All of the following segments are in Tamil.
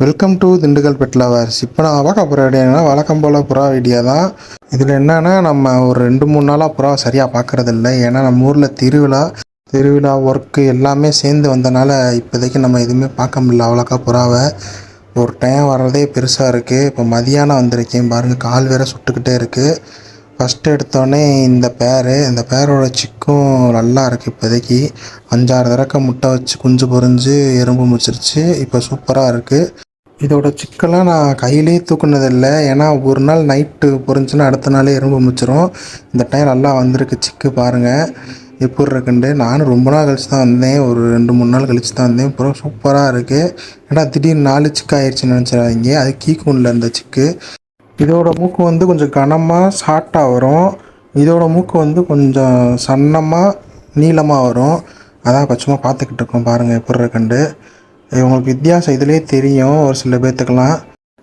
Welcome to Dindigul pet lovers இப்போ நான் பார்க்க போகிற வீடியோனா வழக்கம் போல் புறா வீடியோ தான் இதில் என்னென்னா நம்ம ஒரு ரெண்டு மூணு நாளாக புறா சரியாக பார்க்குறது இல்லை ஏன்னா நம்ம ஊரில் திருவிழா திருவிழா ஒர்க்கு எல்லாமே சேர்ந்து வந்தனால இப்போதைக்கு நம்ம எதுவுமே பார்க்க முடியல அவ்வளோக்கா புறாவை. ஒரு டைம் வர்றதே பெருசாக இருக்குது இப்போ மதியானம் வந்திருக்கேன் பாருங்கள் கால் வேற சுட்டுக்கிட்டே இருக்குது ஃபஸ்ட்டு எடுத்தோடனே இந்த பேர். இந்த பேரோட சிக்கும் நல்லா இருக்குது இப்போதைக்கு. அஞ்சாறு தடக்க முட்டை வச்சு குஞ்சு பொறிஞ்சு எறும்பு முச்சிருச்சு. இப்போ சூப்பராக இருக்குது இதோட சிக்கெல்லாம் நான் கையிலே தூக்குனதில்லை. ஏன்னா ஒரு நாள் நைட்டு பொறிஞ்சுன்னா அடுத்த நாளே எறும்பு முச்சிரும். இந்த டைம் நல்லா வந்திருக்கு. சிக்கு பாருங்கள் எப்படி இருக்குண்டு நானும் ரொம்ப நாள் கழிச்சு தான் வந்தேன். ஒரு ரெண்டு மூணு நாள் கழிச்சு தான் வந்தேன். அப்புறம் சூப்பராக இருக்குது ஏன்னா திடீர்னு நாலு சிக்கு ஆயிடுச்சுன்னு நினச்சிடாதீங்க. அது கீக்கும்ல இந்த சிக்கு. இதோட மூக்கு வந்து கொஞ்சம் கனமாக ஷார்ட்டாக வரும். இதோட மூக்கு வந்து கொஞ்சம் சன்னமாக நீளமாக வரும். அதான் பச்சமாக பார்த்துக்கிட்டு இருக்கோம். பாருங்கள் எப்படி இருக்குண்டு இவங்களுக்கு வித்தியாசம் இதுலேயே தெரியும் ஒரு சில பேர்த்துக்கெல்லாம்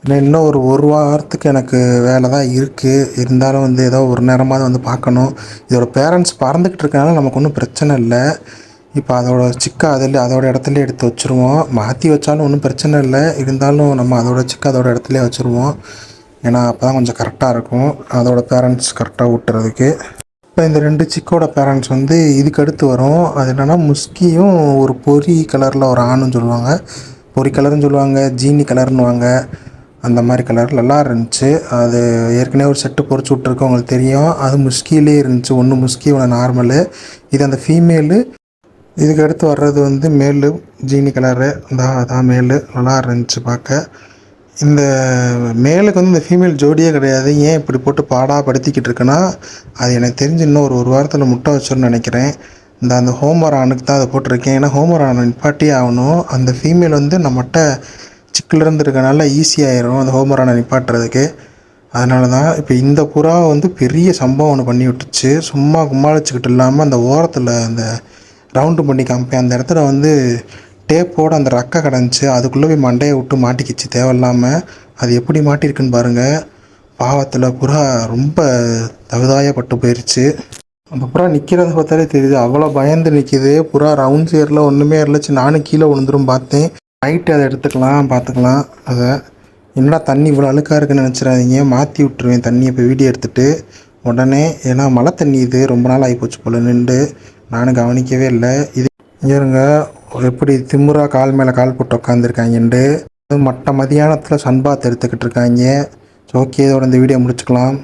இன்னும் இன்னும் ஒரு ஒரு வாரத்துக்கு எனக்கு வேலை தான் இருக்குது இருந்தாலும் வந்து ஏதோ ஒரு நேரமாவது வந்து பார்க்கணும். இதோட பேரண்ட்ஸ் பறந்துக்கிட்டு இருக்கனால நமக்கு ஒன்றும் பிரச்சனை இல்லை. இப்போ அதோட சிக்கை அதில் அதோட இடத்துல எடுத்து வச்சுருவோம். மாற்றி வச்சாலும் ஒன்றும் பிரச்சனை இல்லை. இருந்தாலும் நம்ம அதோட சிக்கை அதோட இடத்துல வச்சுருவோம். ஏன்னா அப்போ தான் கொஞ்சம் கரெக்டாக இருக்கும். அதோட பேரண்ட்ஸ் கரெக்டாக விட்டுறதுக்கு இப்போ இந்த ரெண்டு சிக்கோட பேரண்ட்ஸ் வந்து இதுக்கு அடுத்து வரும். அது என்னென்னா முஸ்கியும் ஒரு பொரி கலரில் ஒரு ஆணுன்னு சொல்லுவாங்க. பொரி கலர்னு சொல்லுவாங்க ஜீனி கலர்னுவாங்க அந்த மாதிரி கலர் நல்லா இருந்துச்சு. அது ஏற்கனவே ஒரு செட்டு பொறிச்சு விட்ருக்கு உங்களுக்கு தெரியும். அது முஸ்கிலே இருந்துச்சு. ஒன்று முஸ்கி ஒன்று நார்மலு இது அந்த ஃபீமேலு இதுக்கு அடுத்து வர்றது வந்து மேலு ஜீனி கலரு அதான் அதான் மேலு நல்லா இருந்துச்சு பார்க்க. இந்த மேலுக்கு வந்து இந்த ஃபீமேல் ஜோடியே கிடையாது. ஏன் இப்படி போட்டு பாடாக படுத்திக்கிட்டு இருக்குன்னா அது எனக்கு தெரிஞ்சு இன்னும் ஒரு ஒரு வாரத்தில் முட்டை வச்சிருன்னு நினைக்கிறேன். இந்த அந்த ஹோமர் ஆணுக்கு தான் அதை போட்டிருக்கேன். ஏன்னா ஹோமர் ஆணை நிப்பாட்டியே ஆகணும். அந்த ஃபீமேல் வந்து நம்மகிட்ட சிக்கிலிருந்து இருக்கனால ஈஸியாயிரும் அந்த ஹோமர் ஆணை நிப்பாட்டுறதுக்கு. அதனால தான் இப்போ இந்த புறா வந்து பெரிய சம்பவம் ஒன்று பண்ணி விட்டுச்சு. சும்மா கும்மாளிச்சுக்கிட்டு இல்லாமல் அந்த ஓரத்தில் அந்த ரவுண்டு பண்ணி காமிப்பேன். அந்த இடத்துல வந்து டேப்போட அந்த ரக்கை கிடந்துச்சு அதுக்குள்ளே போய் மண்டையை விட்டு மாட்டிக்கிச்சு. தேவையில்லாமல் அது எப்படி மாட்டியிருக்குன்னு பாருங்கள் பாவத்தில் புறா ரொம்ப தகுதாயப்பட்டு போயிடுச்சு அந்த புறா நிற்கிறத பார்த்தாலே தெரியுது. அவ்வளோ பயந்து நிற்கிது புறா ரவுண்ட் சேரில் ஒன்றுமே இருந்துச்சு நானும் கீழே விழுந்துரும் பார்த்தேன். நைட்டு அதை எடுத்துக்கலாம் பார்த்துக்கலாம். அதை என்னடா தண்ணி இவ்வளோ அழுக்காக இருக்குன்னு நினச்சிடாதீங்க. மாற்றி விட்ருவேன் தண்ணியை இப்போ வீடியோ எடுத்துகிட்டு உடனே ஏன்னா மழை தண்ணி இது. ரொம்ப நாள் ஆகிப்போச்சு போல் நின்று. நானும் கவனிக்கவே இல்லை. இது இங்கே இருங்க எப்படி திமுறா கால் மேலே கால் போட்டு உட்காந்துருக்காங்கன்ட்டு மட்ட மதியானத்தில் சன்பாத் எடுத்துக்கிட்டு இருக்காங்க ஓகே இதோட இந்த வீடியோ முடிச்சுக்கலாம்.